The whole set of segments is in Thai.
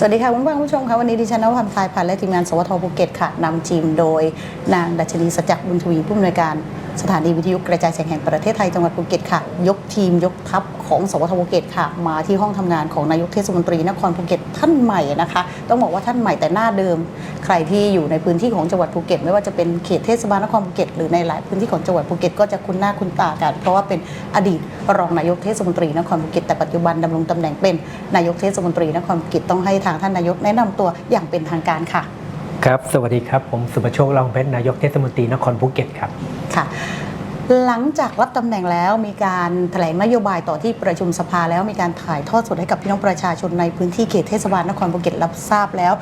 สวัสดีค่ะคุณผู้ฟังผู้ชมค่ะวันนี้ดิฉันนวพันธ์พลายพันธ์และทีมงานสวทภูเก็ตค่ะนำทีมโดยนางดัชนีสจักรบุญทวีผู้อำนวยการ สถานีวิทยุกระจายเสียงแห่งประเทศไทยจังหวัดภูเก็ตค่ะ ยกทีมยกทัพของสวทภูเก็ตค่ะ มาที่ห้องทำงานของนายกเทศมนตรีนครภูเก็ตท่านใหม่นะคะ ต้องบอกว่าท่านใหม่แต่หน้าเดิม ใครที่อยู่ในพื้นที่ของจังหวัดภูเก็ต ไม่ว่าจะเป็นเขตเทศบาลนครภูเก็ตหรือในหลายพื้นที่ของจังหวัดภูเก็ตก็จะคุ้นหน้าคุ้นตากัน เพราะว่าเป็นอดีตรองนายกเทศมนตรีนครภูเก็ตแต่ปัจจุบันดำรงตำแหน่งเป็นนายกเทศมนตรีนครภูเก็ตต้องให้ทางท่านนายกแนะนำตัวอย่างเป็นทางการค่ะ ครับ สวัสดีครับ ผมสุประโชคลองเพชรนายกเทศมนตรีนครภูเก็ตครับ ค่ะ หลังจากรับตำแหน่งแล้วมีการแถลงนโยบายต่อที่ประชุมสภาแล้วมีการถ่ายทอดสดให้กับพี่น้องประชาชนในพื้นที่เขตเทศบาลนครภูเก็ตรับทราบแล้ว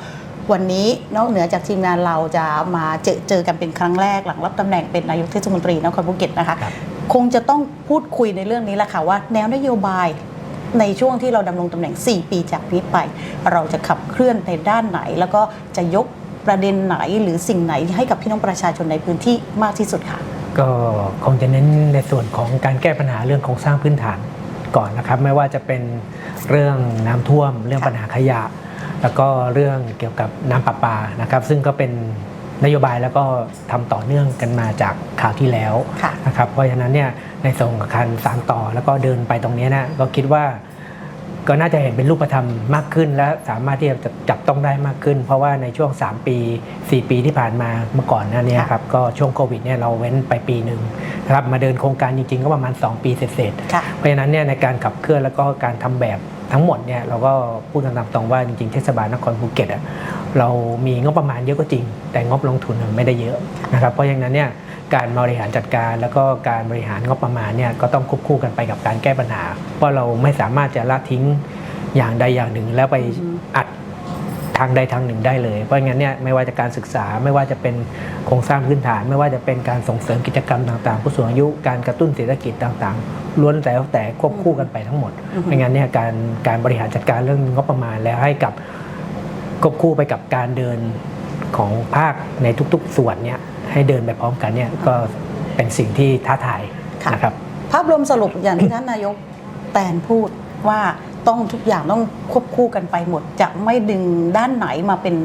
วันนี้นอกเหนือจากทีมงานเราจะมาเจอเจอกันเป็นครั้งแรกหลังรับตำแหน่งเป็นนายกเทศมนตรีนครภูเก็ตนะคะครับคงจะต้องพูดคุยในเรื่องนี้แหละค่ะว่าแนวนโยบายในช่วงที่เราดำรงตำแหน่ง 4 ปีจากนี้ไป เราจะขับเคลื่อนในด้านไหน แล้วก็จะยก ประเด็นไหนหรือสิ่งไหนให้กับพี่น้องประชาชนในพื้นที่มากที่สุดค่ะ ก็คงจะเน้นในส่วนของการแก้ปัญหาเรื่องโครงสร้างพื้นฐานก่อนนะครับ ไม่ว่าจะเป็นเรื่องน้ำท่วม เรื่องปัญหาขยะ แล้วก็เรื่องเกี่ยวกับน้ำประปานะครับ ซึ่งก็เป็นนโยบายแล้วก็ทำต่อเนื่องกันมาจากข่าวที่แล้วค่ะนะครับเพราะฉะนั้นเนี่ยในส่วนของการสานต่อแล้วก็เดินไปตรงเนี้ยนะก็คิดว่า ก็น่าจะเห็นเป็นรูปธรรมมากขึ้น และสามารถที่จะจับต้องได้มากขึ้น เพราะว่าในช่วง 3 ปี 4 ปีที่ผ่านมาเมื่อก่อนหน้านี้ครับก็ช่วงโควิดเนี่ยเราเว้นไปปีหนึ่งนะครับมาเดินโครงการจริงๆ ก็ประมาณ 2 ปีเสร็จๆค่ะเพราะฉะนั้นเนี่ยในการขับเคลื่อนแล้วก็การทำแบบทั้งหมดเนี่ยเราก็พูดกันตามตรงว่าจริงๆเทศบาลนครภูเก็ตอะเรามีงบประมาณเยอะก็จริง แต่งบลงทุนมันไม่ได้เยอะนะครับเพราะอย่างนั้นเนี่ย การบริหารจัดการ แล้วก็การบริหารงบประมาณเนี่ยก็ต้องควบคู่กันไปกับการแก้ปัญหาเพราะเราไม่สามารถจะละทิ้งอย่างใดอย่างหนึ่ง แล้วไปอือฮึอัดทางใดทางหนึ่งได้เลย เพราะงั้นเนี่ยไม่ว่าจะการศึกษาไม่ว่าจะเป็นโครงสร้างพื้นฐาน ไม่ว่าจะเป็นการส่งเสริมกิจกรรมต่างๆ ผู้สูงอายุการกระตุ้นเศรษฐกิจต่างๆ ล้วนแต่แล้วแต่ควบคู่กันไปทั้งหมดอือฮึไม่งั้นเนี่ยการการบริหารจัดการเรื่องงบประมาณแล้วให้กับควบคู่ไปกับการเดินของภาคในทุก ๆ ส่วนเนี่ย ให้เดินไปพร้อมกันเนี่ยก็เป็นสิ่งที่ท้าทายค่ะนะครับภาพรวมสรุปอย่างที่ท่านนายกแตนพูดว่าต้องทุกอย่างต้องควบคู่กันไปหมด จะไม่ดึงด้านไหนมาเป็น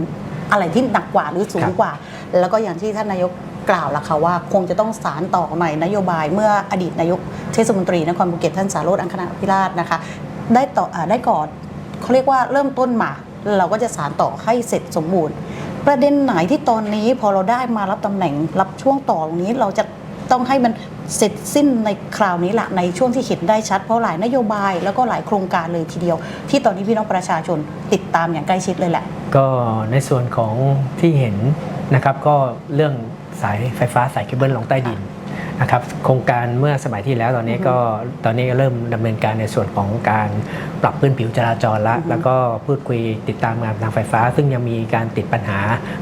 อะไรที่หนักกว่าหรือสูงครับกว่า แล้วก็อย่างที่ท่านนายกกล่าวละค่ะว่าคงจะต้องสารต่อในนโยบายเมื่ออดีตนายกเทศมนตรีนครภูเก็ตท่านสารโรจน์อังคณาภิราชนะคะ ได้ต่ออาได้ก่อนเขาเรียกว่าเริ่มต้นมา เราก็จะสารต่อให้เสร็จสมบูรณ์ ประเด็นไหนที่ตอนนี้พอเราได้มารับตำแหน่งรับช่วงต่อตรงนี้เราจะต้องให้มันเสร็จสิ้นในคราวนี้แหละในช่วงที่เห็นได้ชัดเพราะหลายนโยบายแล้วก็หลายโครงการเลยทีเดียว ที่ตอนนี้พี่น้องประชาชนติดตามอย่างใกล้ชิดเลยแหละ ก็ในส่วนของที่เห็นนะครับก็เรื่องสายไฟฟ้าสายเคเบิลลงใต้ดิน นะครับโครงการเมื่อสมัยที่แล้วตอนนี้ก็ตอนนี้ก็เริ่มดำเนินการในส่วนของการปรับพื้นผิวจราจรละอือฮึแล้วก็พูดคุยติดตามงานทางไฟฟ้า ซึ่งยังมีการติดปัญหา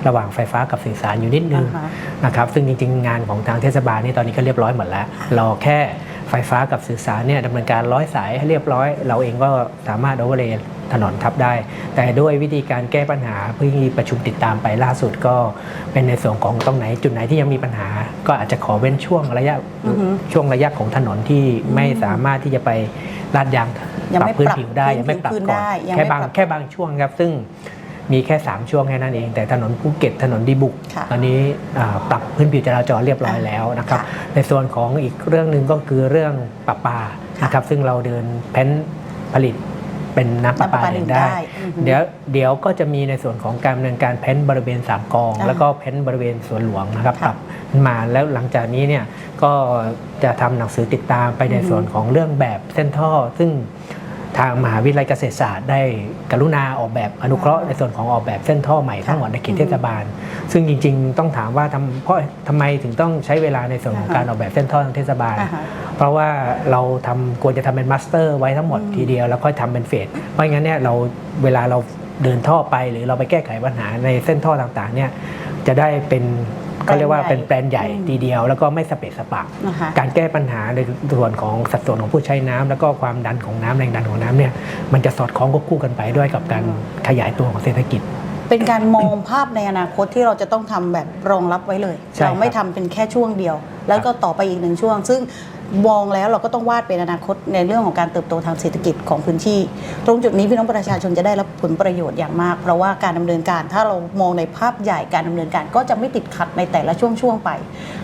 ระหว่างไฟฟ้ากับสื่อสารอยู่นิดนึงอ่าฮะนะครับซึ่งจริงๆ งานของทางเทศบาลนี่ตอนนี้ก็เรียบร้อยหมดแล้วรอแค่ ไฟฟ้ากับสื่อสารเนี่ยดำเนินการร้อยสายให้เรียบร้อย เราเองก็สามารถโอเวอร์เลย์ถนนทับได้ แต่ด้วยวิธีการแก้ปัญหาเพื่อประชุมติดตามไปล่าสุดก็เป็นในส่วนของตรงไหนจุดไหนที่ยังมีปัญหา ก็อาจจะขอเว้นช่วงระยะช่วงระยะของถนนที่ไม่สามารถที่จะไปลาดยางยังไม่พื้นผิวได้ยังไม่ปรับก่อนได้แค่บางแค่บางช่วงครับซึ่ง มีแค่ 3 ช่วงแค่นั้นเอง แต่ถนนภูเก็ตถนนดีบุก ค่ะตอนนี้อ่าปรับพื้นผิวจราจรเรียบร้อยแล้วนะครับค่ะในส่วนของอีกเรื่องหนึ่งก็คือเรื่องประปาค่ะ นะครับซึ่งเราเดินเพ้นผลิตเป็นน้ำประปาน้ำประปาเดินเดินได้ได้อือฮึเดี๋ยวเดี๋ยวก็จะมีในส่วนของการดำเนินการเพ้นบริเวณสามกอง อ่าแล้วก็เพ้นบริเวณสวนหลวงนะครับค่ะปรับมาแล้วหลังจากนี้เนี่ยก็จะทำหนังสือติดตามไปในอือฮึส่วนของเรื่องแบบเส้นท่อ ซึ่ง ทางมหาวิทยาลัยเกษตรศาสตร์ได้กรุณาออกแบบอนุเคราะห์ในส่วนของออกแบบเส้นท่อใหม่ทั้งหมดในเขตเทศบาล ซึ่งจริงๆต้องถามว่าทำเพราะทำไมถึงต้องใช้เวลาในส่วนของอ่าฮะการออกแบบเส้นท่อทางเทศบาลอ่าฮะเพราะว่าเราทำควรจะทำเป็นมาสเตอร์ไว้ทั้งหมดอืมทีเดียวแล้วค่อยทำเป็นเฟสเพราะงั้นเนี่ยเราเวลาเราเดินท่อไปหรือเราไปแก้ไขปัญหาในเส้นท่อต่างๆเนี่ยจะได้เป็น เขาเรียกว่าเป็นแปลนใหญ่อืมทีเดียว แล้วก็ไม่สเปะสปะ นะคะการแก้ปัญหาในส่วนของสัดส่วนของผู้ใช้น้ำแล้วก็ความดันของน้ำแรงดันของน้ำเนี่ยมันจะสอดคล้องควบคู่กันไปด้วยกับการขยายตัวของเศรษฐกิจ เป็นการมองภาพในอนาคตที่เราจะต้องทำแบบรองรับไว้เลย ใช่เราไม่ครัทำบเป็นแค่ช่วงเดียว แล้วก็ต่อไปอีกหนึ่งช่วง ซึ่ง มองแล้วเราก็ต้องวาดเป็นอนาคตในเรื่องของการเติบโตทางเศรษฐกิจของพื้นที่ ตรงจุดนี้พี่น้องประชาชนจะได้รับผลประโยชน์อย่างมาก เพราะว่าการดำเนินการถ้าเรามองในภาพใหญ่การดำเนินการก็จะไม่ติดขัดในแต่ละช่วงๆไป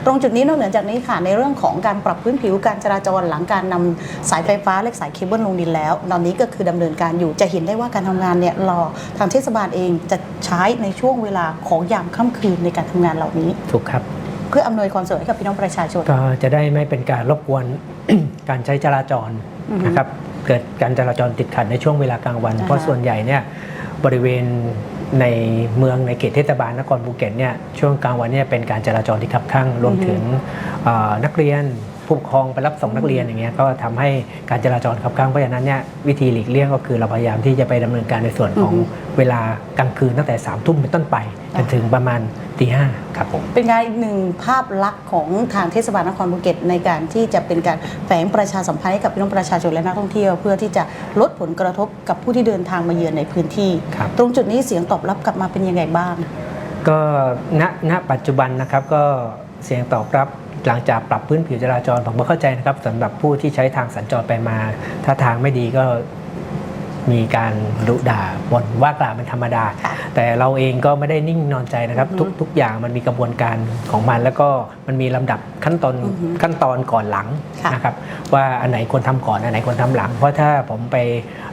ตรงจุดนี้นอกเหนือจากนี้ค่ะในเรื่องของการปรับพื้นผิวการจราจรหลังการนำสายไฟฟ้าและสายเคเบิลลงดินแล้ว ตอนนี้ก็คือดำเนินการอยู่จะเห็นได้ว่าการทำงานเนี่ยรอทางเทศบาลเองจะใช้ในช่วงเวลาของยามค่ำคืนในการทำงานเหล่านี้ถูกครับ พื่ออำนวยความสะดวกให้กับพี่น้องประชาชน ก็จะได้ไม่เป็นการรบกวน การใช้จราจรอือฮึนะครับเกิดการจราจรติดขัดในช่วงเวลากลางวัน อ่าฮะ เพราะส่วนใหญ่เนี่ยบริเวณในเมืองในเขตเทศบาลนครภูเก็ตเนี่ยช่วงกลางวันเนี่ยเป็นการจราจรที่ขับข้างรวมถึงเอ่อนักเรียนผู้ปกครองไปรับส่งนักเรียนอย่างเงี้ยก็ทำให้การจราจรขับข้างเพราะฉะนั้นเนี่ยวิธีหลีกเลี่ยงก็คือเราพยายามที่จะไปดำเนินการในส่วนของอือฮึเวลากลางคืนตั้งแต่3ามทุ่มเป็นต้นไป จนถึงประมาณตีห้าครับผมเป็นการอีกหนึ่งภาพลักษณ์ของทางเทศบาลนครภูเก็ตในการที่จะเป็นการแฝงประชาสัมพันธ์ให้กับพี่น้องประชาชนและนักท่องเที่ยว เพื่อที่จะลดผลกระทบกับผู้ที่เดินทางมาเยือนในพื้นที่ครับตรงจุดนี้เสียงตอบรับกลับมาเป็นยังไงบ้าง ก็ณณปัจจุบันนะครับก็เสียงตอบรับหลังจากปรับพื้นผิวจราจรผมก็เข้าใจนะครับสำหรับผู้ที่ใช้ทางสัญจรไปมา ถ้าทางไม่ดีก็ มีการดุด่าบ่นว่ากล่าวเป็นธรรมดาค่ะแต่เราเองก็ไม่ได้นิ่งนอนใจนะครับอือฮึทุกทุกอย่างมันมีกระบวนการของมัน แล้วก็มันมีลำดับขั้นตอนอือฮึขั้นตอนก่อนหลังค่ะนะครับว่าอันไหนควรทำก่อนอันไหนควรทำหลัง เพราะถ้าผมไป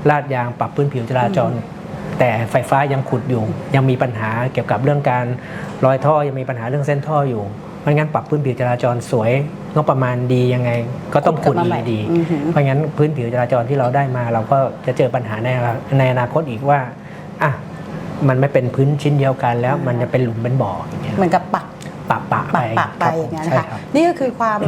ลาดยางปรับพื้นผิวจราจรแต่ไฟฟ้ายังขุดอยู่ ยังมีปัญหาเกี่ยวกับเรื่องการรอยท่อยังมีปัญหาเรื่องเส้นท่ออยู่ เพราะงั้นปรับพื้นผิวจราจรสวยงบประมาณดียังไง ก็ต้องขุดขุดกลับมาอีใหม่กดีอือหือเพราะงั้นพื้นผิวจราจรที่เราได้มา เราก็จะเจอปัญหาในในอนาคตอีกว่าอะมันไม่เป็นพื้นชิ้นเดียวกันแล้ว มันจะเป็นหลุมเป็นบ่ออย่างเงี้ยเหมือนกับปักปะปะไปปักปักไปครับอย่างนั้นใช่นะคะรับนี่ก็คือความ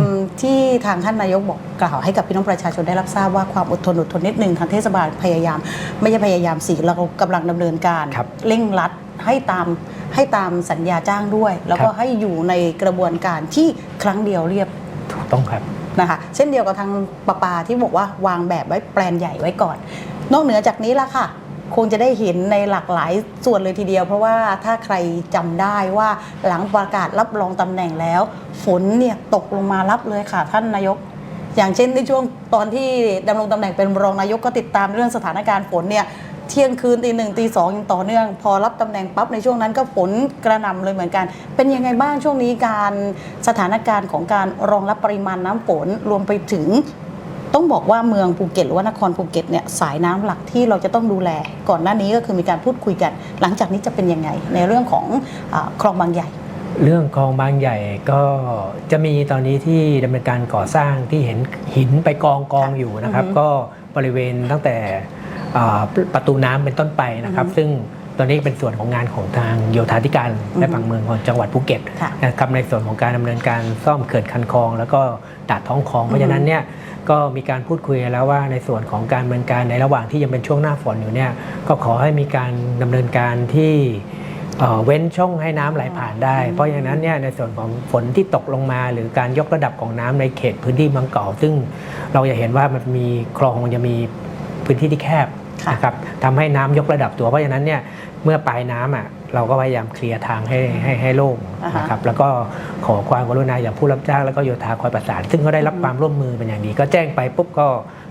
ที่ทางท่านนายกบอกกล่าวให้กับพี่น้องประชาชนได้รับทราบว่าความอดทนอดทนนิดหนึ่งทางเทศบาลพยายาม ไม่ใช่พยายามสิเรากำลังดำเนินการครับเร่งรัด ให้ตามให้ตามสัญญาจ้างด้วย แล้วก็ครับให้อยู่ในกระบวนการที่ครั้งเดียวเรียบถูกต้องครับนะคะเช่นเดียวกับทางประปาที่บอกว่าวางแบบไว้แปลนใหญ่ไว้ก่อน นอกเหนือจากนี้ละค่ะคงจะได้เห็นในหลากหลายส่วนเลยทีเดียว เพราะว่าถ้าใครจำได้ว่าหลังประกาศรับรองตำแหน่งแล้ว ฝนเนี่ยตกลงมารับเลยค่ะท่านนายก อย่างเช่นในช่วงตอนที่ดำรงตำแหน่งเป็นรองนายกก็ติดตามเรื่องสถานการณ์ฝนเนี่ย เที่ยงคืนตีหนึ่งตีสองยังต่อเนื่อง พอรับตำแหน่งปั๊บในช่วงนั้นก็ฝนกระหน่ำเลยเหมือนกัน เป็นยังไงบ้างช่วงนี้การสถานการณ์ของการรองรับปริมาณน้ำฝนรวมไปถึง ต้องบอกว่าเมืองภูเก็ตหรือว่านครภูเก็ตเนี่ยสายน้ำหลักที่เราจะต้องดูแล ก่อนหน้านี้ก็คือมีการพูดคุยกัน หลังจากนี้จะเป็นยังไง ในเรื่องของอาคลองบางใหญ่เรื่องคลองบางใหญ่ก็จะมีตอนนี้ที่ดำเนินการก่อสร้างที่เห็นหินไปกองกองอยู่นะครับอือฮึก็บริเวณตั้งแต่อ่า ประตูน้ำเป็นต้นไปนะครับอือฮึซึ่งตอนนี้เป็นส่วนของงานของทางโยธาธิการอือฮึและผังเมืองของจังหวัดภูเก็ตค่ะนะครับในส่วนของการดำเนินการซ่อมเขื่อนคันคลอง แล้วก็ดัดท้องคลองอือฮึเพราะฉะนั้นเนี่ยก็มีการพูดคุยกันแล้วว่าในส่วนของการดำเนินการในระหว่างที่ยังเป็นช่วงหน้าฝนอยู่เนี่ยก็ขอให้มีการดำเนินการที่เอ่อเว้นช่องให้น้ำไหลผ่านได้อืมเพราะอย่างนั้นเนี่ยในส่วนของฝนที่ตกลงมา หรือการยกระดับของน้ำในเขตพื้นที่เมืองเก่าซึ่งเราจะเห็นว่ามันมีคลองมันจะมีพื้นที่ที่แคบค่ะ นะครับทำให้น้ำยกระดับตัว เพราะฉะนั้นเนี่ยเมื่อปลายน้ำอะเราก็พยายามเคลียร์ทางให้ให้ให้โล่งอ่าฮะนะครับแล้วก็ขอความกรุณาอย่างผู้รับจ้างแล้วก็โยธาคอยประสาน ซึ่งก็ได้รับอืมความร่วมมือเป็นอย่างดี ก็แจ้งไปปุ๊บก็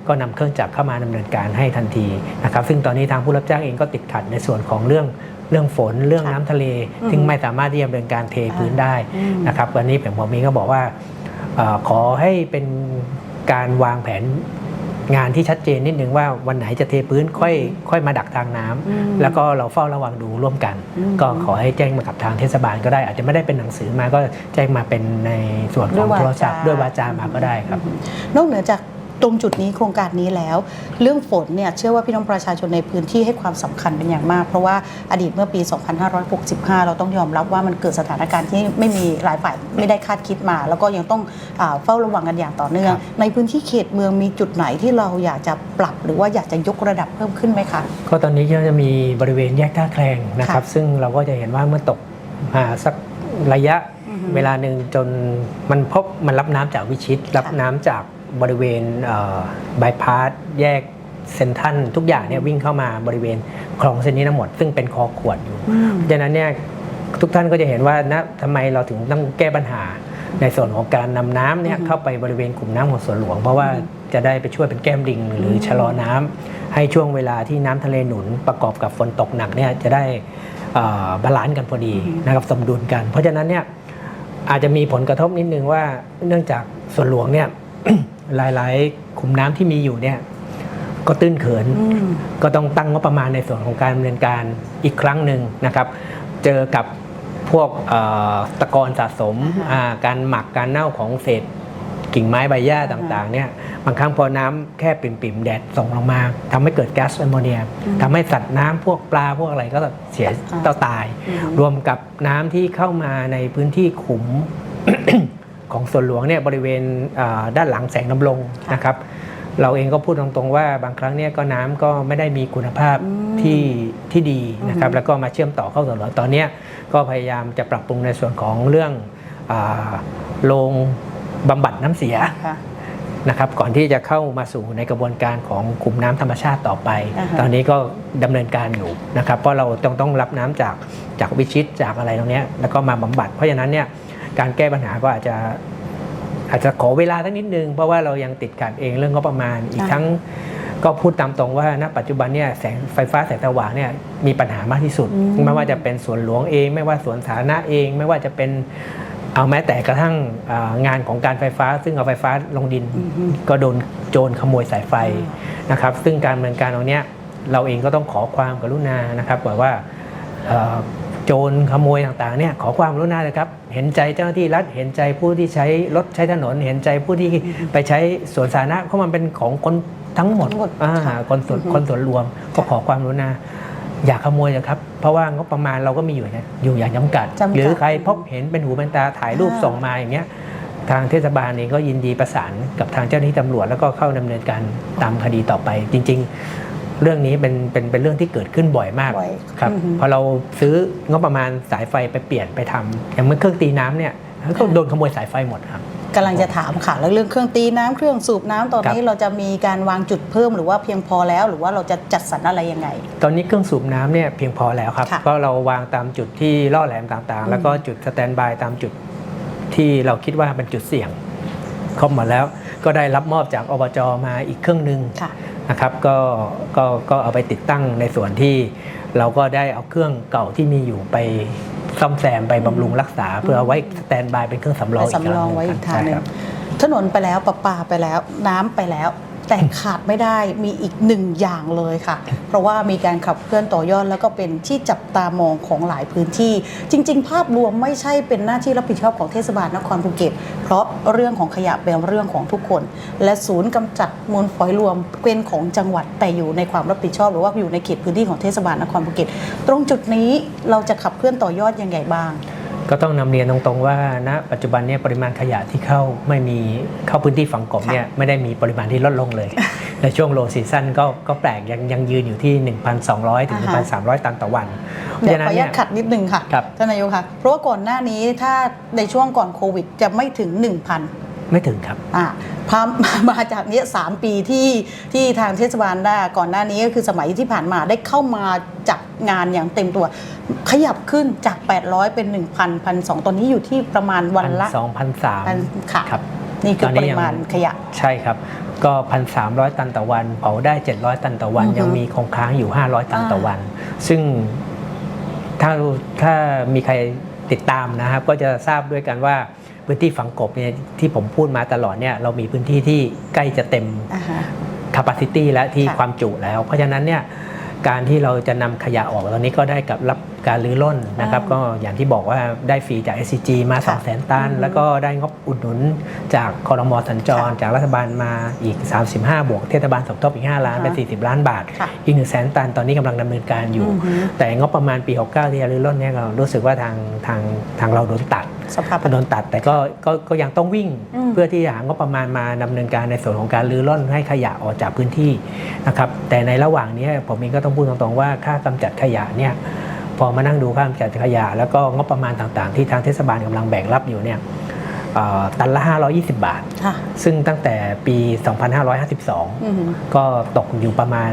ก็นำเครื่องจักรเข้ามาดำเนินการให้ทันทีนะครับซึ่งตอนนี้ทางผู้รับจ้างเองก็ติดขัดในส่วนของเรื่องเรื่องฝนเรื่องค่ะน้ำทะเลอืมซึ่งไม่สามารถที่จะดำเนินการเทพื้นได้อืมนะครับวันนี้ผมผมเองก็บอกว่าเอ่อขอให้เป็นการวางแผน งานที่ชัดเจนนิดนึงว่าวันไหนจะเทพื้นค่อยค่อยมาดักทางน้ำอืมแล้วก็เราเฝ้าระวังดูร่วมกันอืมก็ขอให้แจ้งมากับทางเทศบาลก็ได้ อาจจะไม่ได้เป็นหนังสือมาก็แจ้งมาเป็นในส่วนของโทรศัพท์ด้วยวาจามาก็ได้ครับอืมนอกเหนือจาก ตรงจุดนี้โครงการนี้แล้ว เรื่องฝนเนี่ยเชื่อว่าพี่น้องประชาชนในพื้นที่ให้ความสำคัญเป็นอย่างมาก เพราะว่าอดีตเมื่อปี 2565 เราต้องยอมรับว่ามันเกิดสถานการณ์ที่ไม่มีหลายฝ่ายไม่ได้คาดคิดมา แล้วก็ยังต้องอาเฝ้าระวังกันอย่างต่อเนื่องครับในพื้นที่เขตเมืองมีจุดไหนที่เราอยากจะปรับ หรือว่าอยากจะยกระดับเพิ่มขึ้นไหมคะก็ตอนนี้ก็จะมีบริเวณแยกท่าแคลงนะครับค่ะซึ่งเราก็จะเห็นว่าเมื่อตกมาสักระยะอือฮึเวลาหนึ่งจนมันพบมันรับน้ำจากวิชิต รับน้ำจาก บริเวณบายพาสแยกเซนทรันทุกอย่างเนี่ยวิ่งเข้ามาบริเวณคลองเส้นนี้ทั้งหมด ซึ่งเป็นคอขวดอยู่อืมเพราะฉะนั้นเนี่ยทุกท่านก็จะเห็นว่านะทำไมเราถึงต้องแก้ปัญหาในส่วนของการนำน้ำเนี่ยอือฮึเข้าไปบริเวณกลุ่มน้ำของสวนหลวง เพราะว่าจะได้ไปช่วยเป็นแก้มลิงหรืออมชะลอน้ำให้ช่วงเวลาที่น้ำทะเลหนุนประกอบกับฝนตกหนักเนี่ยจะได้เอ่อบาลานซ์กันพอดีนะครับสมดุลกัน เพราะฉะนั้นเนี่ยอาจจะมีผลกระทบนิดนึงว่าเนื่องจากส่วนหลวงเนี่ย หลายๆขุมน้ำที่มีอยู่เนี่ยก็ตื้นเขินอืมก็ต้องตั้งงบประมาณในส่วนของการดำเนินการอีกครั้งหนึ่งนะครับ เจอกับพวกเอ่อตะกอนสะสมอ่าฮะอ่าการหมักการเน่าของเศษกิ่งไม้ใบหญ้าอ่าฮะต่างๆเนี่ยบางครั้งพอน้ำแค่ปิ่มๆแดดส่งลงมาทำให้เกิดแก๊สแอมโมเนียทำให้สัตว์น้ำพวกปลาพวกอะไรก็เสียอ่าเต้าตายอืมรวมกับน้ำที่เข้ามาในพื้นที่ขุม ของส่วนหลวงเนี่ยบริเวณอ่าด้านหลังแสงน้ำลงค่ะนะครับเราเองก็พูดตรงๆว่าบางครั้งเนี่ยก็น้ำก็ไม่ได้มีคุณภาพอืมที่ที่ดีนะครับอือฮึแล้วก็มาเชื่อมต่อเข้าส่วนหลวงตอนเนี้ยก็พยายามจะปรับปรุงในส่วนของเรื่องอาโรงบำบัดน้ำเสียค่ะนะครับก่อนที่จะเข้ามาสู่ในกระบวนการของกลุ่มน้ำธรรมชาติต่อไปอ่าฮะตอนนี้ก็ดำเนินการอยู่นะครับเพราะเราต้องต้องรับน้ำจากจากวิชิตจากอะไรตรงเนี้ยแล้วก็มาบำบัดเพราะฉะนั้นเนี่ย การแก้ปัญหาก็อาจจะอาจจะขอเวลาสักนิดนึง เพราะว่าเรายังติดขัดเองเรื่องงบประมาณอีกอ่าทั้งก็พูดตามตรงว่าณปัจจุบันเนี่ยแสงไฟฟ้าแสงสว่างเนี่ยมีปัญหามากที่สุด ไม่ว่าจะเป็นสวนหลวงเอง ไม่ว่าสวนสาธารณะเอง ไม่ว่าจะเป็นเอาแม้แต่กระทั่งอ่างานของการไฟฟ้า ซึ่งเอาไฟฟ้าลงดินอือฮึก็โดนโจรขโมยสายไฟนะครับ ซึ่งการดำเนินการตรงเนี้ยเราเองก็ต้องขอความกรุณานะครับบอกว่าเอ่อ โจรขโมยต่างๆเนี่ยขอความกรุณาเลยครับ เห็นใจเจ้าหน้าที่รัฐ เห็นใจผู้ที่ใช้รถใช้ถนน เห็นใจผู้ที่ไปใช้สวนสาธารณะเพราะมันเป็นของคนทั้งหมดทั้งหมดอ่าค่ะคนส่วนอือฮึคนส่วนรวมก็ขอความกรุณาอย่าขโมยนะครับ เพราะว่างบประมาณเราก็มีอยู่นะอยู่อย่างจำกัดจำกัดหรือใครพบเห็นเป็นหูเป็นตาถ่ายรูปอ่าส่งมาอย่างเงี้ยทางเทศบาลเองก็ยินดีประสานกับทางเจ้าหน้าที่ตำรวจแล้วก็เข้าดำเนินการตามคดีต่อไปจริง ๆ เรื่องนี้เป็นเป็นเป็นเรื่องที่เกิดขึ้นบ่อยมากบ่อย ครับอือฮึ พอเราซื้องบประมาณสายไฟไปเปลี่ยนไปทำอย่างเมื่อเครื่องตีน้ำเนี่ยก็โดนขโมยสายไฟหมดครับ กำลังจะถามค่ะแล้วเรื่องเครื่องตีน้ำเครื่องสูบน้ำตอนนี้เราจะมีการวางจุดเพิ่มหรือว่าเพียงพอแล้ว หรือว่าเราจะจัดสรรอะไรยังไง ตอนนี้เครื่องสูบน้ำเนี่ยเพียงพอแล้วครับ ค่ะเพราะเราวางตามจุดที่ล่อแหลมต่างอืมๆแล้วก็จุดสแตนบายตามจุดที่เราคิดว่าเป็นจุดเสี่ยงครบหมดแล้ว ก็ได้รับมอบจากอบจมาอีกเครื่องหนึ่ง ค่ะ นะครับก็ก็ก็เอาไปติดตั้งในส่วนที่เราก็ได้เอาเครื่องเก่าที่มีอยู่ไปซ่อมแซมไปบำรุงรักษา เพื่อเอาไว้สแตนบายเป็นเครื่องสำรองไปสำรองไว้อีกทางหนึ่งใช่ครับถนนไปแล้วประปาไปแล้วน้ำไปแล้ว แต่ขาดไม่ได้มีอีกหนึ่งอย่างเลยค่ะ เพราะว่ามีการขับเคลื่อนต่อยอดแล้วก็เป็นที่จับตามองของหลายพื้นที่ จริง ๆ ภาพรวมไม่ใช่เป็นหน้าที่รับผิดชอบของเทศบาลนครภูเก็ต เพราะเรื่องของขยะเป็นเรื่องของทุกคน และศูนย์กำจัดมูลฝอยรวมเป็นของจังหวัดแต่อยู่ในความรับผิดชอบ หรือว่าอยู่ในเขตพื้นที่ของเทศบาลนครภูเก็ต ตรงจุดนี้เราจะขับเคลื่อนต่อยอดยังไงบ้าง ก็ต้องนำเรียนตรงๆว่าณปัจจุบันเนี่ยปริมาณขยะที่เข้าไม่มีเข้าพื้นที่ฝังกลมเนี่ยไม่ได้มีปริมาณที่ลดลงเลย ในช่วงโลซีซั่นก็ก็แปลกยังยังยืนอยู่ที่ 1,200 ถึงอ่าฮะ1,300 ตันต่อวันเดี๋ยวขออนุเนี่ญาตขัดนิดนึงค่ะครับท่านนายกค่ะเพราะว่าก่อนหน้านี้ถ้าในช่วงก่อนโควิดจะไม่ถึง 1,000 ไม่ถึงครับอ่าพามาจากเนี้ยสามปีที่ที่ทางเทศบาลได้ก่อนหน้านี้ก็คือสมัยที่ผ่านมาได้เข้ามาจัดงานอย่างเต็มตัว ขยับขึ้นจาก 800 เป็น 1,000 1,200ตอนนี้อยู่ที่ประมาณวันละสองพันสามพันค่ะครับนี่คือตอนปนี้ริยังมาณขยะใช่ครับ ก็พันสามร้อยตันต่อวัน เผาได้ 700 ตันต่อวันอือฮึยังมีคงค้างอยู่ 500 ตันอ่าต่อวัน ซึ่งถ้าถ้ามีใครติดตามนะครับ ก็จะทราบด้วยกันว่า พื้นที่ฝังกบเนี่ยที่ผมพูดมาตลอดเนี่ยเรามีพื้นที่ที่ใกล้จะเต็มอ่าฮะ capacity และที่ค่ะความจุแล้ว เพราะฉะนั้นเนี่ยการที่เราจะนำขยะออกตอนนี้ก็ได้กับรับการรื้อร่นนะครับอ่าก็อย่างที่บอกว่าได้ฟรีจาก SCG มา2ค่ะ0 0 0 0 0 ตันอืมแล้วก็ได้งบอุดหนุนจากคอรมอสัญจรค่ะจากรัฐบาลมาอีก 35 บวกเทศบาลสมทบอีก 5 ล้านอ่าฮะเป็น 40 ล้านบาทค่ะอีก1 0 0 0 0แสนตันตอนนี้กำลังดำเนินการอยู่อือฮึแต่งบประมาณปี 69 ที่จะรื้อร่นเนี่ยเรารู้สึกว่าทางทางทางเราโดนตัด สภาพโดนตัดแต่ก็ก็ก็ยังต้องวิ่งอืมเพื่อที่จะหางบประมาณมาดำเนินการในส่วนของการรื้อร่อนให้ขยะออกจากพื้นที่นะครับแต่ในระหว่างนี้ผมเองก็ต้องพูดตรงๆว่าค่ากำจัดขยะเนี่ยพอมานั่งดูค่ากำจัดขยะแล้วก็งบประมาณต่างๆ ที่ทางเทศบาลกำลังแบ่งรับอยู่เนี่ยเอ่อตันละ 520 บาทค่ะซึ่งตั้งแต่ปีอือฮึ2552 ก็ตกอยู่ประมาณ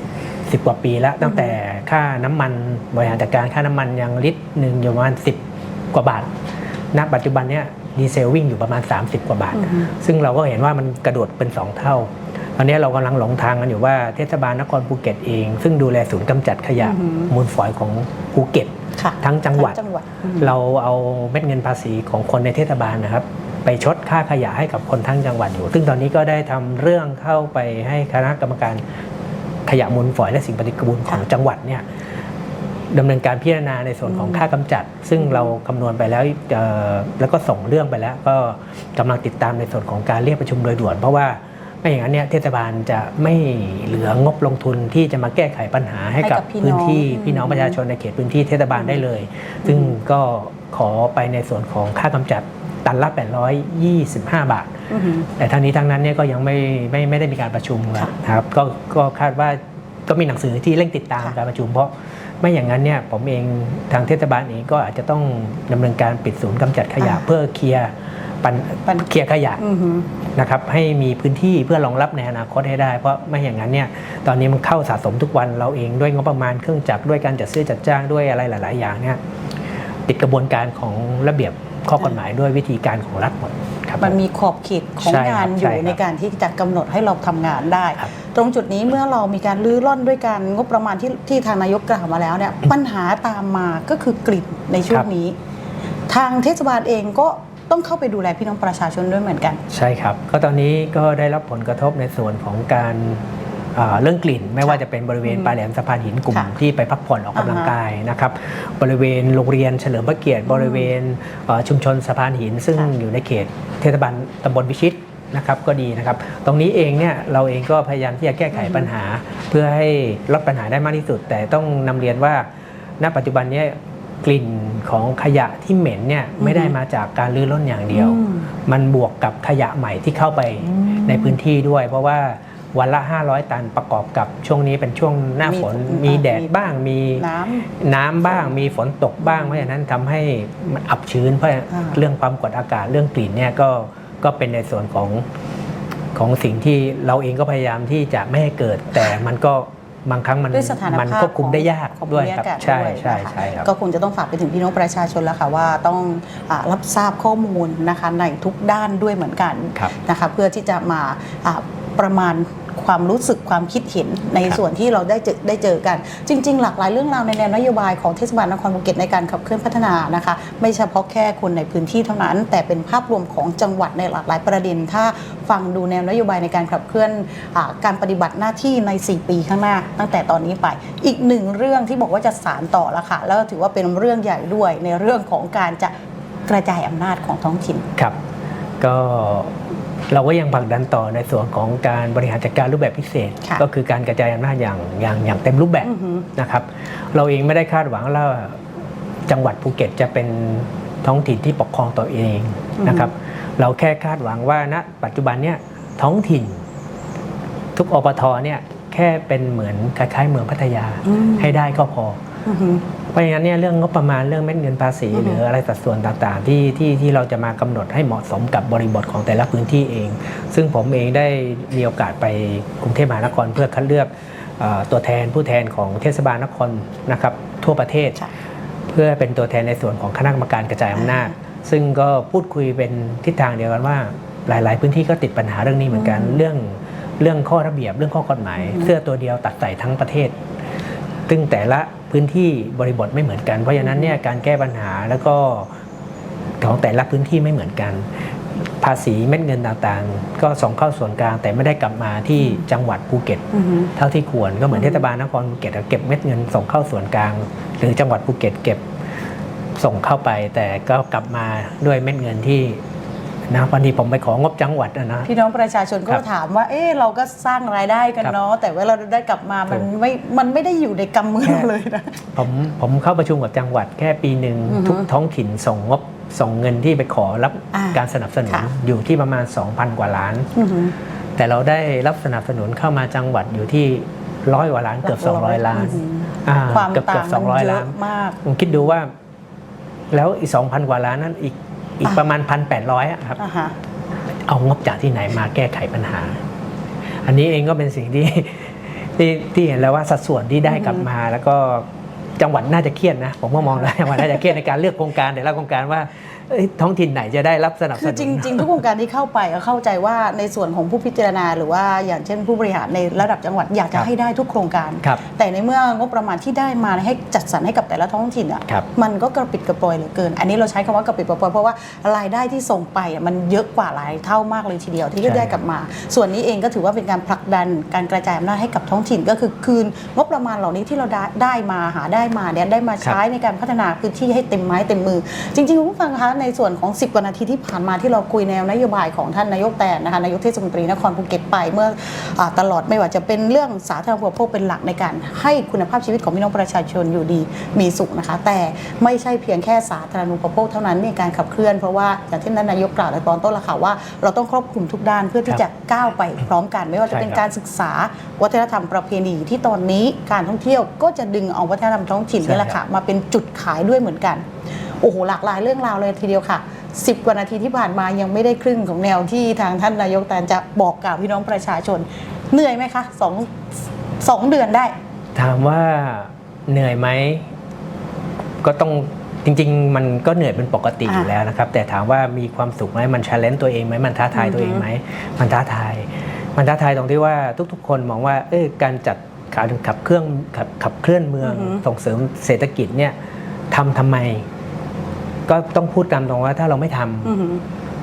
10 10 กว่าปีแล้ว ตั้งแต่ค่าน้ำมันบริหารจัดการค่าน้ำมันยังลิตรหนึ่งอยู่ประมาณ 10 กว่าบาท ณปัจจุบันเนี่ยดีเซลวิ่งอยู่ประมาณ 30 กว่าบาทอือฮึซึ่งเราก็เห็นว่ามันกระโดดเป็น 2 เท่า ตอนนี้เรากำลังหลงทางกันอยู่ว่าเทศบาลนครภูเก็ตเอง ซึ่งดูแลศูนย์กำจัดขยะอือฮึมูลฝอยของภูเก็ตค่ะทั้งจังหวัดทั้จังหวัดอืมเราเอาเม็ดเงินภาษีของคนในเทศบาลนะครับ ไปชดค่าขยะให้กับคนทั้งจังหวัดอยู่ ซึ่งตอนนี้ก็ได้ทำเรื่องเข้าไปให้คณะกรรมการขยะมูลฝอยและสิ่งปฏิกูลของจังหวัดเนี่ย ดำเนินการพิจารณาในส่วนของอืมค่ากำจัด ซึ่งเราคำนวณไปแล้วเอ่อแล้วก็ส่งเรื่องไปแล้ว ก็กำลังติดตามในส่วนของการเรียกประชุมโดยด่วน เพราะว่าไม่อย่างนั้นเนี่ยเทศบาลจะไม่เหลืองบลงทุนที่จะมาแก้ไขปัญหาให้กับให้กับพี่น้องพื้นที่อืมพี่น้องประชาชนในเขตพื้นที่เทศบาลได้เลย ซึ่งก็ขอไปในส่วนของค่ากำจัดตันละ 825 บาทอือหือแต่ทั้งนี้ทั้งนั้นเนี่ยก็ยังไม่ไม่ไม่ได้มีการประชุมค่ะนะครับ ก็ก็คาดว่าก็มีหนังสือที่เร่งติดตามค่ะการประชุมเพราะ ไม่อย่างนั้นเนี่ยผมเองทางเทศบาลเองก็อาจจะต้องดำเนินการปิดศูนย์กำจัดขยะ เพื่อเคลียร์ปัญปัญเคลียร์ขยะอือหือนะครับให้มีพื้นที่เพื่อรองรับในอนาคตให้ได้ เพราะไม่อย่างนั้นเนี่ยตอนนี้มันเข้าสะสมทุกวันเราเองด้วยงบประมาณเครื่องจักรด้วยการจัดซื้อจัดจ้างด้วยอะไรหลาย ๆ อย่างเนี่ยติดกระบวนการของระเบียบข้อกฎหมายด้วยวิธีการของรัฐหมดครับ มันมีขอบเขตของใช่ครับงานอใช่ยู่ครับในการที่จะกำหนดให้เราทำงานได้ ครับ ตรงจุดนี้เมื่อเรามีการลื้อล่อนด้วยการงบประมาณที่ที่ทางนายกกล่าวมาแล้วเนี่ยปัญหาตามมาก็คือกลิ่นในช่วงนี้ ทางเทศบาลเองก็ต้องเข้าไปดูแลพี่น้องประชาชนด้วยเหมือนกัน ใช่ครับ ก็ตอนนี้ก็ได้รับผลกระทบในส่วนของการอ่า เรื่องกลิ่นไม่ว่าจะเป็นบริเวณอืมปลายแหลมสะพานหินกลุ่มค่ะที่ไปพักผ่อนออกกำลังอ่าฮะกายนะครับบริเวณโรงเรียนเฉลิมพระเกียรติ บริเวณเอ่อชุมชนสะพานหิน ซึ่งค่ะอยู่ในเขตเทศบาลตำบลวิชิตนะครับก็ดีนะครับ ตรงนี้เองเนี่ยเราเองก็พยายามที่จะแก้ไขปัญหา เพื่อให้ลดปัญหาได้มากที่สุด แต่ต้องนำเรียนว่า ณปัจจุบันเนี้กลิ่นของขยะที่เหม็นเนี่ยไม่ได้มาจากการรื้อร่นอย่างเดียวอืมมันบวกกับขยะใหม่ที่เข้าไปอืมในพื้นที่ด้วย เพราะว่า วันละ 500 ตันประกอบกับช่วงนี้เป็นช่วงหน้าฝนมีมีแดดมีบ้างมีน้ำน้ำบ้างมีฝนตกบ้างเพราะฉะนั้นทำให้มันอับชื้นเพราะอ่าเรื่องความกดอากาศเรื่องกลิ่นเนี่ยก็ก็เป็นในส่วนของของสิ่งที่เราเองก็พยายามที่จะไม่ให้เกิด แต่มันก็บางครั้งมันด้วยสถานมันภาพควบคุมได้ยากของด้วยภูมิครับอากาศใช่ด้วยใช่นะคะใช่ครับก็คงจะต้องฝากไปถึงพี่น้องประชาชนแล้วค่ะว่าต้องอารับทราบข้อมูลนะคะในทุกด้านด้วยเหมือนกันครับนะคะเพื่อที่จะมาอ่าประมาณ ความรู้สึกความคิดเห็นในครับส่วนที่เราได้เจอได้เจอกัน จริง ๆ หลากหลายเรื่องราวในแนวนโยบายของเทศบาลนครภูเก็ตในการขับเคลื่อนพัฒนานะคะ ไม่เฉพาะแค่คนในพื้นที่เท่านั้น แต่เป็นภาพรวมของจังหวัดในหลากหลายประเด็น ถ้าฟังดูแนวนโยบายในการขับเคลื่อนอาการปฏิบัติหน้าที่ใน 4 ปีข้างหน้า ตั้งแต่ตอนนี้ไป อีกหนึ่งเรื่องที่บอกว่าจะสารต่อแล้วค่ะแล้วถือว่าเป็นเรื่องใหญ่ด้วยในเรื่องของการจะกระจายอำนาจของท้องถิ่นครับ ก็ เราก็ยังผลักดันต่อในส่วนของการบริหารจัดการรูปแบบพิเศษ ค่ะก็คือการกระจายอำนาจอย่างอย่างอย่างเต็มรูปแบบอือหือนะครับเราเองไม่ได้คาดหวังว่าจังหวัดภูเก็ตจะเป็นท้องถิ่นที่ปกครองตัวเองนะครับ เราแค่คาดหวังว่าณปัจจุบันเนี่ยท้องถิ่น ทุกอปทเนี่ยแค่เป็นเหมือนคล้ายๆเมืองพัทยา อืม ให้ได้ก็พออือหือ เพราะฉะนั้นเนี่ยเรื่องงบประมาณเรื่องเม็ดเงินภาษีอือฮึหรืออะไรสัดส่วนต่างๆ ที่ที่ที่เราจะมากำหนดให้เหมาะสมกับบริบทของแต่ละพื้นที่เอง ซึ่งผมเองได้มีโอกาสไปกรุงเทพมหานครเพื่อคัดเลือกเออตัวแทนผู้แทนของเทศบาลนครนะครับทั่วประเทศค่ะเพื่อเป็นตัวแทนในส่วนของคณะกรรมการกระจายอำนาจ ซึ่งก็พูดคุยเป็นทิศทางเดียวกันว่าหลาย ๆ พื้นที่ก็ติดปัญหาเรื่องนี้เหมือนกันอืมเรื่องเรื่องข้อระเบียบเรื่องข้อกฎหมายอืมเสื้อตัวเดียวตัดใส่ทั้งประเทศ ซึ่งแต่ละ พื้นที่บริบทไม่เหมือนกัน เพราะฉะนั้นเนี่ยการแก้ปัญหาแล้วก็ของแต่ละพื้นที่ไม่เหมือนกัน ภาษีเม็ดเงินต่างๆ ก็ส่งเข้าส่วนกลางแต่ไม่ได้กลับมาที่จังหวัดภูเก็ตอือหือเท่าที่ควรก็เหมือนเทศบาลนครภูเก็ตอะเก็บเม็ดเงินส่งเข้าส่วนกลาง หรือจังหวัดภูเก็ตเก็บส่งเข้าไป แต่ก็กลับมาด้วยเม็ดเงินที่ นะวันนี้ผมไปของบจังหวัดอะนะ พี่น้องประชาชนก็ครับถามว่า เอ๊ะเราก็สร้างรายได้กันครับเนาะแต่เวลาเราได้กลับมามันถูกไม่มันไม่ได้อยู่ในกำมือเราเลยนะผมผมเข้าประชุมกับจังหวัดแค่ปีหนึ่งอือฮึทุกท้องถิ่นส่งงบส่งเงินที่ไปขอรับอ่าการสนับสนุนค่ะอยู่ที่ประมาณ 2,000 กว่าล้านอือหือแต่เราได้รับสนับสนุนเข้ามาจังหวัดอยู่ที่ร้อยกว่าล้านเกือบ 200 ล้านอือหืออ่าความเกือบต่าเกืงอบมัน200เยล้าอะนมากผมคิดดูว่า แล้วอีกสองพันกว่าล้านนั้นอีก อีกอะประมาณพันแปดร้อยครับอ่าฮะเอางบจากที่ไหนมาแก้ไขปัญหา อันนี้เองก็เป็นสิ่งที่ที่ที่เห็นแล้วว่าสัดส่วนที่ได้กลับมาแล้วก็จังหวัดน่าจะเครียดนะผมก็มองแล้วจังหวัดน่าจะเครียดในการเลือกโครงการแต่ละโครงการว่า เอ้ยท้องถิ่นไหนจะได้รับสนับสคือนุนจริง ๆ ทุกโครงการที่เข้าไปก็เข้าใจว่าในส่วนของผู้พิจารณา หรือว่าอย่างเช่นผู้บริหารในระดับจังหวัดอยากครัจะบให้ได้ทุกโครงการ ครับแต่ในเมื่องบประมาณที่ได้มาให้จัดสรรให้กับแต่ละท้องถิ่นอะครับมันก็กระปิดกระปอยเหลือเกิน อันนี้เราใช้คำว่ากระปิดกระปอยเพราะว่ารายได้ที่ส่งไปอะมันเยอะกว่าหลายเท่ามากเลยทีเดียวที่จะได้กลับมา ส่วนนี้เองก็ถือว่าเป็นการผลักดันการกระจายอำนาจให้กับท้องถิ่นก็คือคืนงบประมาณเหล่านี้ที่เราได้ได้มาหาได้มาเนี่ยได้มาใช้ในการพัฒนาพื้นที่ให้เต็มไม้เต็มมือ จริงๆคุณผู้ฟังคะในส่วนของ 10กว่านาทีที่ผ่านมาที่เราคุยแนวนโยบายของท่านนายกแตนนะคะนายกเทศมนตรีนครภูเก็ตไปเมื่ออตลอดไม่ว่าจะเป็นเรื่องสาธารณูปโภคเป็นหลักในการให้คุณภาพชีวิตของพี่น้องประชาชนอยู่ดีมีสุขนะคะ แต่ไม่ใช่เพียงแค่สาธารณูปโภคเท่านั้นในการขับเคลื่อนเพราะว่าอย่างที่ท่านนายกกล่าวในตอนต้นละค่ะว่าเราต้องครอบคลุมทุกด้านเพื่อที่จะก้าวไปพร้อมกัน ไม่ว่าจะเป็นการศึกษาวัฒนธรรมประเพณีที่ตอนนี้การท่องเที่ยวก็จะดึงเอาวัฒนธรรมท้องถิ่นนี่แหละค่ะมาเป็นจุดขายด้วยเหมือนกัน โอ้โหหลากหลายเรื่องราวเลยทีเดียวค่ะ 10 กว่านาทีที่ผ่านมายังไม่ได้ครึ่งของแนวที่ทางท่านนายกแตนจะบอกกล่าวพี่น้องประชาชน เหนื่อยไหมคะสองสองเดือนได้ ถามว่าเหนื่อยไหมก็ต้องจริง ๆ มันก็เหนื่อยเป็นปกติอยู่อ่าแล้วนะครับ แต่ถามว่ามีความสุขไหมมันชาเลนจ์ตัวเองไหมมันท้าทายตัวเองไหมมันท้าทาย มันท้าทายตรงที่ว่าทุกๆ คนมองว่าเอ้ยการจัดการขับเครื่องขับขับเคลื่อนเมืองอือฮึส่งเสริมเศรษฐกิจเนี่ยทำทำไม ก็ต้องพูดตามตรงว่าถ้าเราไม่ทำอือหือ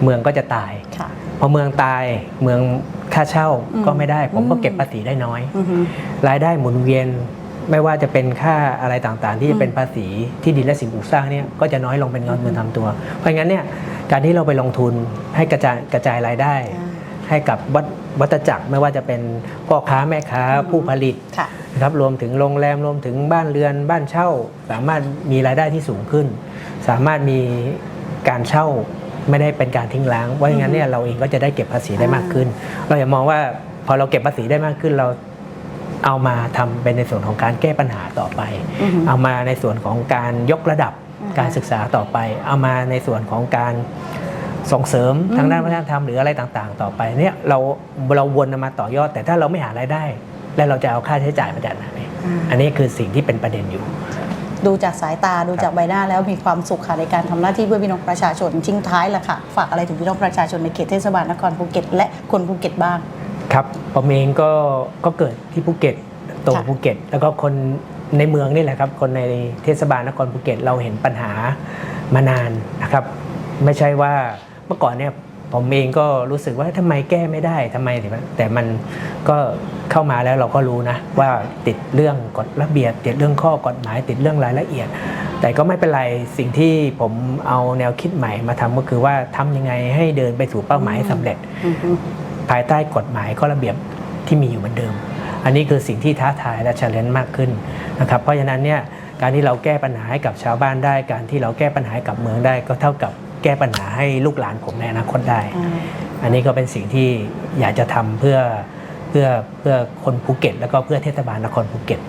เมืองก็จะตายค่ะพอเมืองตายเมืองค่าเช่าอืมก็ไม่ได้ ผมก็อืมเก็บภาษีได้น้อยอือหือรายได้หมุนเวียนไม่ว่าจะเป็นค่าอะไรต่างๆ ที่จะเป็นภาษีที่ดินและสิ่งปลูกสร้างเนี่ยก็จะน้อยลงเป็นเงินเงินทำตัว เพราะงั้นเนี่ยการที่เราไปลงทุนให้กระจายกระจายรายได้อ่าให้กับวัดวัตจักรไม่ว่าจะเป็นพ่อค้าแม่ค้าอืมผู้ผลิตค่ะนะครับรวมถึงโรงแรมรวมถึงบ้านเรือนบ้านเช่า สามารถมีรายได้ที่สูงขึ้น สามารถมีการเช่าไม่ได้เป็นการทิ้งร้างว่าอย่างนั้นเนี่ยเราเองก็จะได้เก็บภาษีได้มากขึ้น เราอย่ามองว่าพอเราเก็บภาษีได้มากขึ้นเราเอามาทำเป็นในส่วนของการแก้ปัญหาต่อไปอือหือเอามาในส่วนของการยกระดับอือฮึการศึกษาต่อไป เอามาในส่วนของการส่งเสริมอืมทางด้านวัฒนธรรมหรืออะไรต่างๆ ต่อไปเนี่ยเราเราวนมาต่อยอด แต่ถ้าเราไม่หารายได้ แล้วเราจะเอาค่าใช้จ่ายมาจากไหนอ่าอันนี้คือสิ่งที่เป็นประเด็นอยู่ ดูจากสายตาดูจากใบหน้าแล้วมีความสุขค่ะในการทำหน้าที่เพื่อพี่น้องประชาชนทิ้งท้ายแหละค่ะ ฝากอะไรถึงพี่น้องประชาชนในเขตเทศบาลนครภูเก็ตและคนภูเก็ตบ้าง ครับผมเองก็ก็เกิดที่ภูเก็ตโตค่ะภูเก็ต แล้วก็คนในเมืองนี่แหละครับคนในเทศบาลนครภูเก็ตเราเห็นปัญหามานานนะครับ ไม่ใช่ว่าเมื่อก่อนเนี่ย ผมเองก็รู้สึกว่าทำไมแก้ไม่ได้ทำไมถึงแต่มันก็เข้ามาแล้วเราก็รู้นะ ว่าติดเรื่องกฎระเบียบติดเรื่องข้อกฎหมายติดเรื่องรายละเอียด แต่ก็ไม่เป็นไรสิ่งที่ผมเอาแนวคิดใหม่มาทำก็คือว่าทำยังไงให้เดินไปสู่เป้าหมายให้สำเร็จอือหือภายใต้กฎหมายข้อระเบียบที่มีอยู่เหมือนเดิม อันนี้คือสิ่งที่ท้าทายและ c h เลน g e มากขึ้นนะครับเพราะฉะนั้นเนี่ยการที่เราแก้ปัญหาให้กับชาวบ้านได้ การที่เราแก้ปัญหาให้กับเมืองได้ก็เท่ากับ แก้ปัญหาให้ลูกหลานผมในอนาคตได้อ่าอันนี้ก็เป็นสิ่งที่อยากจะทำเพื่อเพื่อเพื่อคนภูเก็ต แล้วก็เพื่อเทศบาลนครภูเก็ต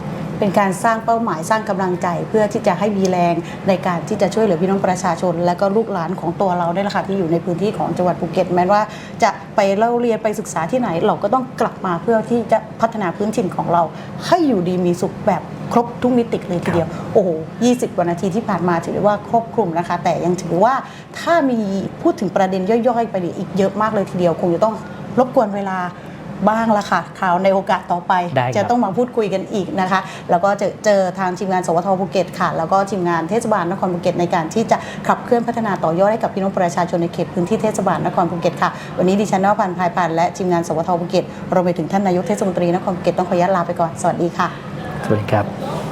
เป็นการสร้างเป้าหมายสร้างกำลังใจ เพื่อที่จะให้มีแรงในการที่จะช่วยเหลือพี่น้องประชาชน และก็ลูกหลานของตัวเราได้ละค่ะที่อยู่ในพื้นที่ของจังหวัดภูเก็ตแม้ว่าจะไปเล่าเรียนไปศึกษาที่ไหน เราก็ต้องกลับมาเพื่อที่จะพัฒนาพื้นถิ่นของเรา ให้อยู่ดีมีสุขแบบครบทุกมิติเลยทีเดียว โอ้โห 20 กว่านาทีที่ผ่านมาถือได้ว่าครอบคลุมนะคะ แต่ยังถือว่าถ้ามีพูดถึงประเด็นย่อยๆ ไปเนี่ยอีกเยอะมากเลยทีเดียว คงจะต้องรบกวนเวลา บ้างละค่ะข่าวในโอกาสต่อไป ได้ครับ จะต้องมาพูดคุยกันอีกนะคะ แล้วก็จะเจอทางทีมงานสวทภูเก็ตค่ะ แล้วก็ทีมงานเทศบาลนครภูเก็ตในการที่จะขับเคลื่อนพัฒนาต่อยอดให้กับพี่น้องประชาชนในเขตพื้นที่เทศบาลนครภูเก็ตค่ะ วันนี้ดิฉันนวพันธ์พายพันธ์และทีมงานสวทภูเก็ตรวมไปถึงท่านนายกเทศมนตรีนครภูเก็ตต้องขออนุญาตลาไปก่อน สวัสดีค่ะ สวัสดีครับ